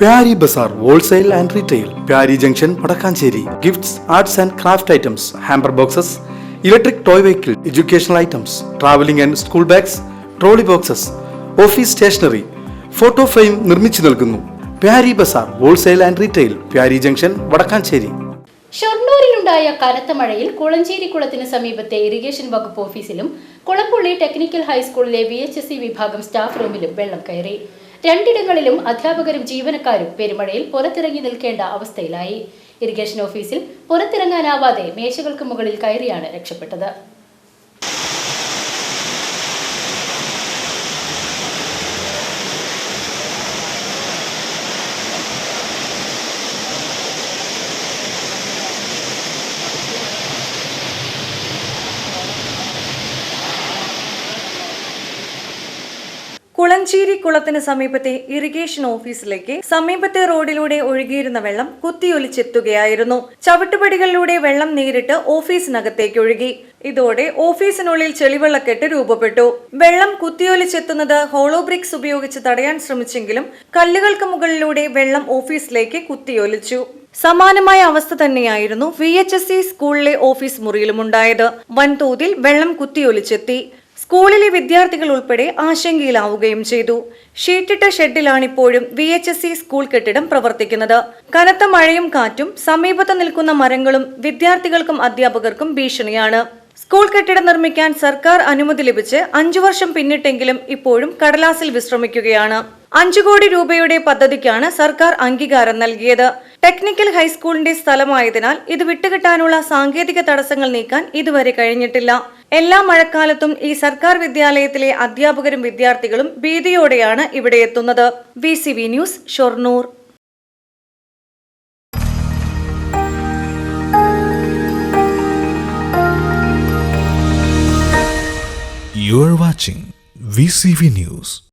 Pyari Bazar wholesale and retail Pyari junction Vadakkancheri. Gifts arts and craft items hamper boxes electric toy vehicle educational items travelling and school bags trolley boxes office stationery photo frame നിർമ്മിച്ചു നൽകുന്നു. Pyari Bazar wholesale and retail Pyari junction Vadakkancheri. ഷൊർണൂരിലുണ്ടായ കനത്ത മഴയിൽ കുളഞ്ചേരി കുളത്തിന് സമീപത്തെ irrigation വകുപ്പ് ഓഫീസിലും Kulappully technical ഹൈസ്കൂളിലെ V വിഭാഗം സ്റ്റാഫ് റൂമിലും വെള്ളം കയറി. രണ്ടിടങ്ങളിലും അധ്യാപകരും ജീവനക്കാരും പെരുമഴയിൽ പുറത്തിറങ്ങി നിൽക്കേണ്ട അവസ്ഥയിലായി. ഇറിഗേഷൻ ഓഫീസിൽ പുറത്തിറങ്ങാനാവാതെ മേശകൾക്ക് മുകളിൽ കയറിയാണ് രക്ഷപ്പെട്ടത്. കുളഞ്ചേരി കുളത്തിന് സമീപത്തെ ഇറിഗേഷൻ ഓഫീസിലേക്ക് സമീപത്തെ റോഡിലൂടെ ഒഴുകിയിരുന്ന വെള്ളം കുത്തിയൊലിച്ചെത്തുകയായിരുന്നു. ചവിട്ടുപടികളിലൂടെ വെള്ളം നേരിട്ട് ഓഫീസിനകത്തേക്ക് ഒഴുകി. ഇതോടെ ഓഫീസിനുള്ളിൽ ചെളിവെള്ളക്കെട്ട് രൂപപ്പെട്ടു. വെള്ളം കുത്തിയൊലിച്ചെത്തുന്നത് ഹോളോ ബ്രിക്സ് ഉപയോഗിച്ച് തടയാൻ ശ്രമിച്ചെങ്കിലും കല്ലുകൾക്ക് മുകളിലൂടെ വെള്ളം ഓഫീസിലേക്ക് കുത്തിയൊലിച്ചു. സമാനമായ അവസ്ഥ തന്നെയായിരുന്നു വി എച്ച് എസ് സി സ്കൂളിലെ ഓഫീസ് മുറിയിലുമുണ്ടായത്. വൻതോതിൽ വെള്ളം കുത്തിയൊലിച്ചെത്തി. സ്കൂളിലെ വിദ്യാർത്ഥികൾ ഉൾപ്പെടെ ആശങ്കയിലാവുകയും ചെയ്തു. ഷീറ്റിട്ട ഷെഡിലാണിപ്പോഴും V H S C school കെട്ടിടം പ്രവർത്തിക്കുന്നത്. കനത്ത മഴയും കാറ്റും സമീപത്ത് നിൽക്കുന്ന മരങ്ങളും വിദ്യാർത്ഥികൾക്കും അധ്യാപകർക്കും ഭീഷണിയാണ്. സ്കൂൾ കെട്ടിടം നിർമ്മിക്കാൻ സർക്കാർ അനുമതി ലഭിച്ച് അഞ്ചു വർഷം പിന്നിട്ടെങ്കിലും ഇപ്പോഴും കടലാസിൽ വിശ്രമിക്കുകയാണ്. അഞ്ചു കോടി രൂപയുടെ പദ്ധതിക്കാണ് സർക്കാർ അംഗീകാരം നൽകിയത്. ടെക്നിക്കൽ ഹൈസ്കൂളിന്റെ സ്ഥലമായതിനാൽ ഇത് വിട്ടുകിട്ടാനുള്ള സാങ്കേതിക തടസ്സങ്ങൾ നീക്കാൻ ഇതുവരെ കഴിഞ്ഞിട്ടില്ല. എല്ലാ മഴക്കാലത്തും ഈ സർക്കാർ വിദ്യാലയത്തിലെ അധ്യാപകരും വിദ്യാർത്ഥികളും ഭീതിയോടെയാണ് ഇവിടെ എത്തുന്നത്. V news Shoranur. You are watching VCV News.